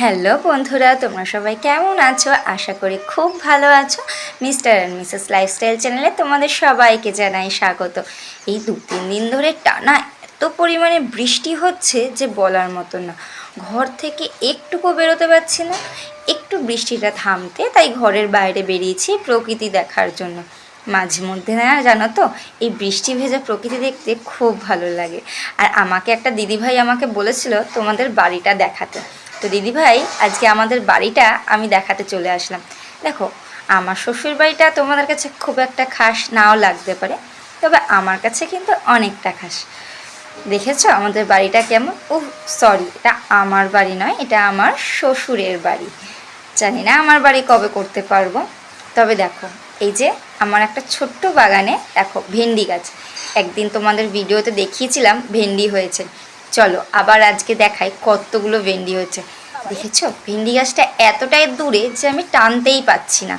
Hello বন্ধুরা, তোমরা সবাই কেমন আছো? আশা করি খুব ভালো আছো। মিস্টার অ্যান্ড মিসেস লাইফস্টাইল চ্যানেলে তোমাদের সবাইকে জানাই স্বাগত। এই দু তিন দিন ধরে টানা এত পরিমাণে বৃষ্টি হচ্ছে যে বলার মতো না। ঘর থেকে একটুকু বেরোতে পারছি না। একটু বৃষ্টিটা থামতে তাই ঘরের বাইরে বেরিয়েছি প্রকৃতি দেখার জন্য। মাঝে মধ্যে না, জানো তো, এই বৃষ্টি ভেজা প্রকৃতি দেখতে খুব ভালো লাগে। আর আমাকে একটা দিদিভাই আমাকে বলেছিল তোমাদের বাড়িটা দেখাতে। তো দিদিভাই, আজকে আমাদের বাড়িটা আমি দেখাতে চলে আসলাম। দেখো, আমার শ্বশুর বাড়িটা তোমাদের কাছে খুব একটা খাস নাও লাগতে পারে, তবে আমার কাছে কিন্তু অনেকটা খাস। দেখেছ আমাদের বাড়িটা কেমন? ও সরি এটা আমার বাড়ি নয়, এটা আমার শ্বশুরের বাড়ি। জানি না আমার বাড়ি কবে করতে পারব, তবে দেখো, এই যে আমার একটা ছোট্ট বাগানে, দেখো, ভেন্ডি গাছ। একদিন তোমাদের ভিডিওতে দেখিয়েছিলাম, ভেন্ডি হয়েছে। চলো, আবার আজকে দেখাই কতগুলো ভেন্ডি হয়েছে। দেখেছ? ভেন্ডি গাছটা এতটাই দূরে যে আমি টানতেই পাচ্ছি না।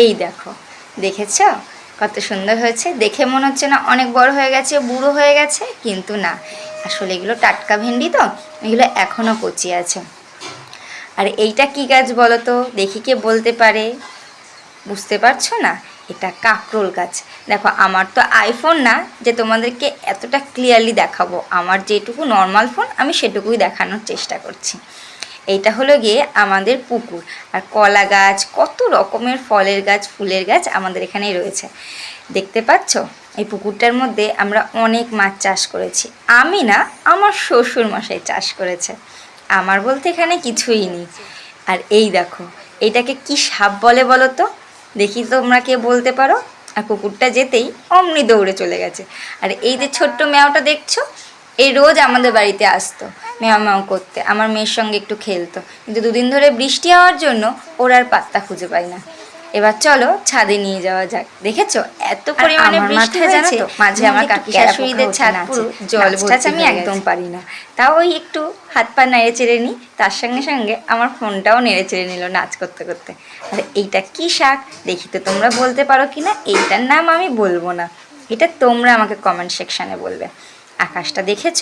এই দেখো, দেখেছ? কত সুন্দর হয়েছে। দেখে মনে হচ্ছে না অনেক বড় হয়ে গেছে, বুড়ো হয়ে গেছে, কিন্তু না। আসলে এগুলো টাটকা ভেন্ডি তো, এগুলো এখনও কচি আছে। আর এইটা কি গাছ বলো তো? দেখি কে বলতে পারে। বুঝতে পারছ না? এটা কাকরোল গাছ। দেখো, আমার তো আইফোন না, যে তোমাদেরকে এতটা ক্লিয়ারলি দেখাবো। আমার যেটুকু নর্মাল ফোন আমি সেটুকুই দেখানোর চেষ্টা করছি। এইটা হলো গিয়ে আমাদের পুকুর। আর কলা গাছ, কত রকমের ফলের গাছ, ফুলের গাছ আমাদের এখানেই রয়েছে। দেখতে পাচ্ছ? এই পুকুরটার মধ্যে আমরা অনেক মাছ চাষ করেছি। আমি না, আমার শ্বশুর মশাই চাষ করেছে। আমার বলতে এখানে কিছুই নেই। আর এই দেখো, এটাকে কি সাপ বলে বলো তো? দেখি তোমরা কে বলতে পারো? আর কুকুরটা যেতেই অমনি দৌড়ে চলে গেছে। আর এই যে ছোট্ট মেয়াওটা দেখছ? এই রোজ আমাদের বাড়িতে আসতো মেয়া মেয়াও করতে। আমার মেয়ের সঙ্গে একটু খেলতো। কিন্তু দুদিন ধরে বৃষ্টি হওয়ার জন্য ওর আর পাত্তা খুঁজে পাই না। এবার চলো ছাদে নিয়ে যাওয়া যাক। দেখেছ? এত পরিমাণে বৃষ্টি তো, মাঝে আমার কাকি শাশুড়িদের ছাদ পুরো জল টাচ আমি একদম পারি না। তাও ওই একটু হাত পা নেড়ে চেড়ে নিই তার সঙ্গে সঙ্গে আমার ফোনটাও নেড়ে চেড়ে নিল নাচ করতে করতে। আর এইটা কি শাক? দেখি তো তোমরা বলতে পারো কি না? এইটার নাম আমি বলব না। এটা তোমরা আমাকে কমেন্ট সেকশানে বলবে। আকাশটা দেখেছ?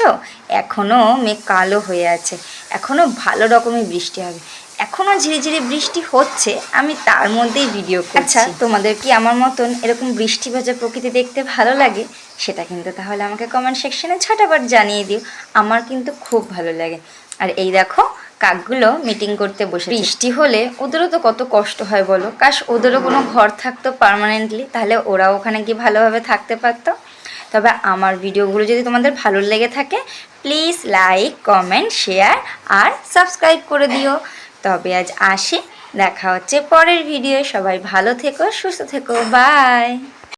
এখনও মেঘ কালো হয়ে আছে। এখনও ভালো রকমের বৃষ্টি হবে। এখনও ঝিরিঝিরি বৃষ্টি হচ্ছে আমি তার মধ্যেই ভিডিও করছি। আচ্ছা তোমাদের কি আমার মতন এরকম বৃষ্টি ভেজা প্রকৃতি দেখতে ভালো লাগে? সেটা কিন্তু তাহলে আমাকে কমেন্ট সেকশনে ছটাবার জানিয়ে দিও। আমার কিন্তু খুব ভালো লাগে। আর এই দেখো কাকগুলো মিটিং করতে বসে বৃষ্টি হলে ওদেরও তো কত কষ্ট হয় বলো। কাশ ওদেরও কোনো ঘর থাকতো পার্মানেন্টলি তাহলে ওরা ওখানে কি ভালোভাবে থাকতে পারতো। তবে আমার ভিডিওগুলো যদি তোমাদের ভালো লেগে থাকে প্লিজ লাইক কমেন্ট শেয়ার আর সাবস্ক্রাইব করে দিও। তবে আজ আসি দেখা হচ্ছে পরের ভিডিও সবাই ভালো থেকো সুস্থ থেকো। বাই